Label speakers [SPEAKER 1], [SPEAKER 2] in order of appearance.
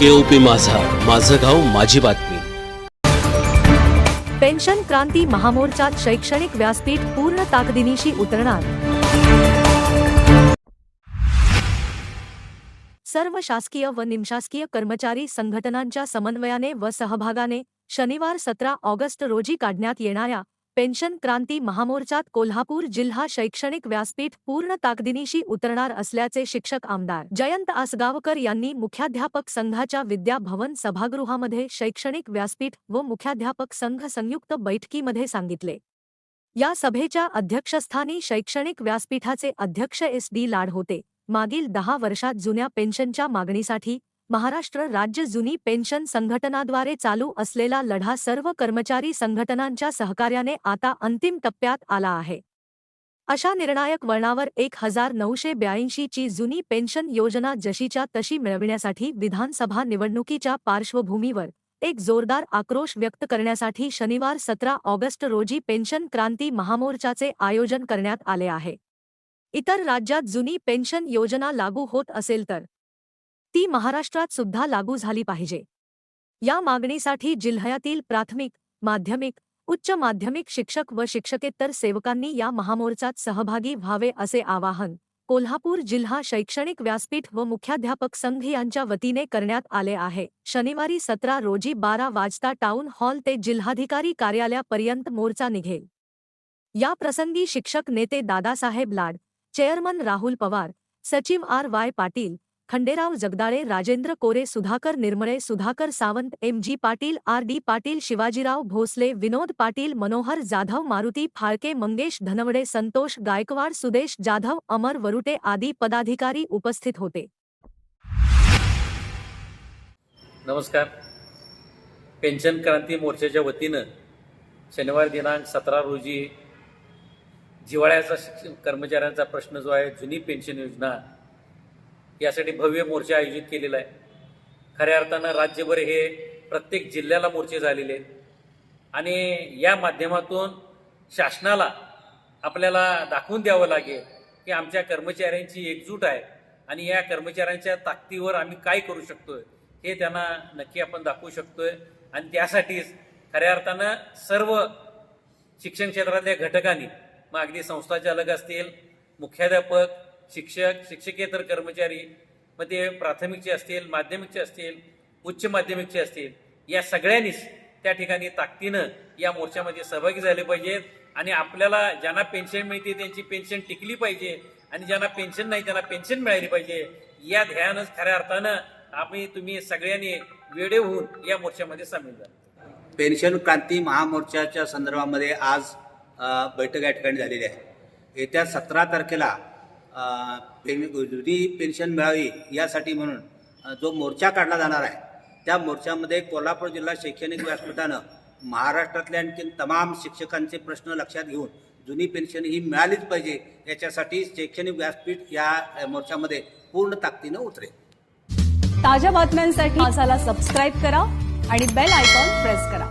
[SPEAKER 1] केओपी माझा. माझं गाव माझी बातमी.
[SPEAKER 2] पेन्शन क्रांती महामोर्चात शैक्षणिक व्यासपीठ पूर्ण ताकदिनीशी उतरणार. सर्व शासकीय व निमशासकीय कर्मचारी संघटनांच्या समन्वयाने व सहभागाने शनिवार सतरा ऑगस्ट रोजी काढण्यात येणाऱ्या पेन्शन क्रांती महामोर्चात कोल्हापूर जिल्हा शैक्षणिक व्यासपीठ पूर्ण ताकदीनिशी उतरणार असल्याचे शिक्षक आमदार जयंत आसगावकर यांनी मुख्याध्यापक संघाच्या विद्या भवन सभागृहामध्ये शैक्षणिक व्यासपीठ व मुख्याध्यापक संघ संयुक्त बैठकीमध्ये सांगितले. या सभेच्या अध्यक्षस्थानी शैक्षणिक व्यासपीठाचे अध्यक्ष एस डी लाड होते. मागील दहा वर्षात जुन्या पेन्शनच्या मागणीसाठी महाराष्ट्र राज्य जुनी पेन्शन संघटनाद्वारे चालू असलेला लढा सर्व कर्मचारी संघटनांच्या सहकार्याने आता अंतिम टप्प्यात आला आहे. अशा निर्णायक वळणावर एक हजार नऊशे ब्याऐंशी ची जुनी पेन्शन योजना जशीच्या तशी मिळविण्यासाठी विधानसभा निवडणुकीच्या पार्श्वभूमीवर एक जोरदार आक्रोश व्यक्त करण्यासाठी शनिवार सतरा ऑगस्ट रोजी पेन्शन क्रांती महामोर्चाचे आयोजन करण्यात आले आहे. इतर राज्यात जुनी पेन्शन योजना लागू होत असेल तर ती महाराष्ट्रात सुद्धा लागू झाली पाहिजे. या मागणीसाठी जिल्ह्यातील प्राथमिक माध्यमिक उच्च माध्यमिक शिक्षक व शिक्षकेतर सेवकांनी या महामोर्चात सहभागी व्हावे असे आवाहन कोल्हापूर जिल्हा शैक्षणिक व्यासपीठ व मुख्याध्यापक संघ यांच्या वतीने करण्यात आले आहे. शनिवारी सतरा रोजी बारा वाजता टाउन हॉल ते जिल्हाधिकारी कार्यालयापर्यंत मोर्चा निघेल. या प्रसंगी शिक्षक नेते दादासाहेब लाड चेअरमन राहुल पवार सचिव R Y Patil Khanderao Jagdale Rajendra Kore Sudhakar Nirmale Sudhakar Sawant M G Patil R D Patil Shivajirao Bhosale Vinod Patil Manohar Jadhav Maruti Phalke Mangesh Dhanawade Santosh Gaikwad Sudesh Jadhav Amar Varute आदी पदाधिकारी उपस्थित होते.
[SPEAKER 3] नमस्कार. Pension क्रांती मोर्चाच्या वतीनं शनिवार दिनांक सतरा रोजी जिवाळ्याचा शिक्षण कर्मचाऱ्यांचा प्रश्न जो आहे जुनी पेन्शन योजना यासाठी भव्य मोर्चा आयोजित केलेला आहे. खऱ्या अर्थानं राज्यभर हे प्रत्येक जिल्ह्याला मोर्चे झालेले आहेत. आणि या माध्यमातून शासनाला आपल्याला दाखवून द्यावं लागेल की आमच्या कर्मचाऱ्यांची एकजूट आहे आणि या कर्मचाऱ्यांच्या ताकदीवर आम्ही काय करू शकतोय हे त्यांना नक्की आपण दाखवू शकतोय. आणि त्यासाठीच खऱ्या अर्थानं सर्व शिक्षण क्षेत्रातल्या घटकांनी मग अगदी संस्थाचालक असतील मुख्याध्यापक शिक्षक शिक्षकेतर कर्मचारी मग ते प्राथमिकचे असतील माध्यमिकचे असतील उच्च माध्यमिकचे असतील या सगळ्यांनीच त्या ठिकाणी ताकदीनं या मोर्चामध्ये सहभागी झाले पाहिजेत. आणि आपल्याला ज्यांना पेन्शन मिळते त्यांची पेन्शन टिकली पाहिजे. आणि ज्यांना पेन्शन नाही त्यांना पेन्शन मिळाली पाहिजे. या ध्यानच खऱ्या अर्थानं आम्ही तुम्ही सगळ्यांनी वेडे होऊन या मोर्चामध्ये सामील झाला.
[SPEAKER 4] पेन्शन क्रांती महामोर्चाच्या संदर्भामध्ये आज बैठक या ठिकाणी झालेली आहे. येत्या सतरा तारखेला अ, पेन पेन्शन मिळावी यासाठी म्हणून जो मोर्चा काढला जाणार आहे त्या मोर्चामध्ये कोल्हापूर जिल्हा शैक्षणिक व्यासपीठानं महाराष्ट्रातल्या आणखी तमाम शिक्षकांचे प्रश्न लक्षात घेऊन जुनी पेन्शन ही मिळालीच पाहिजे याच्यासाठी शैक्षणिक व्यासपीठ या मोर्चामध्ये पूर्ण ताकदीनं उतरेल.
[SPEAKER 5] ताज्या बातम्यांसाठी मासाला सबस्क्राईब करा आणि बेल आयकॉन प्रेस करा.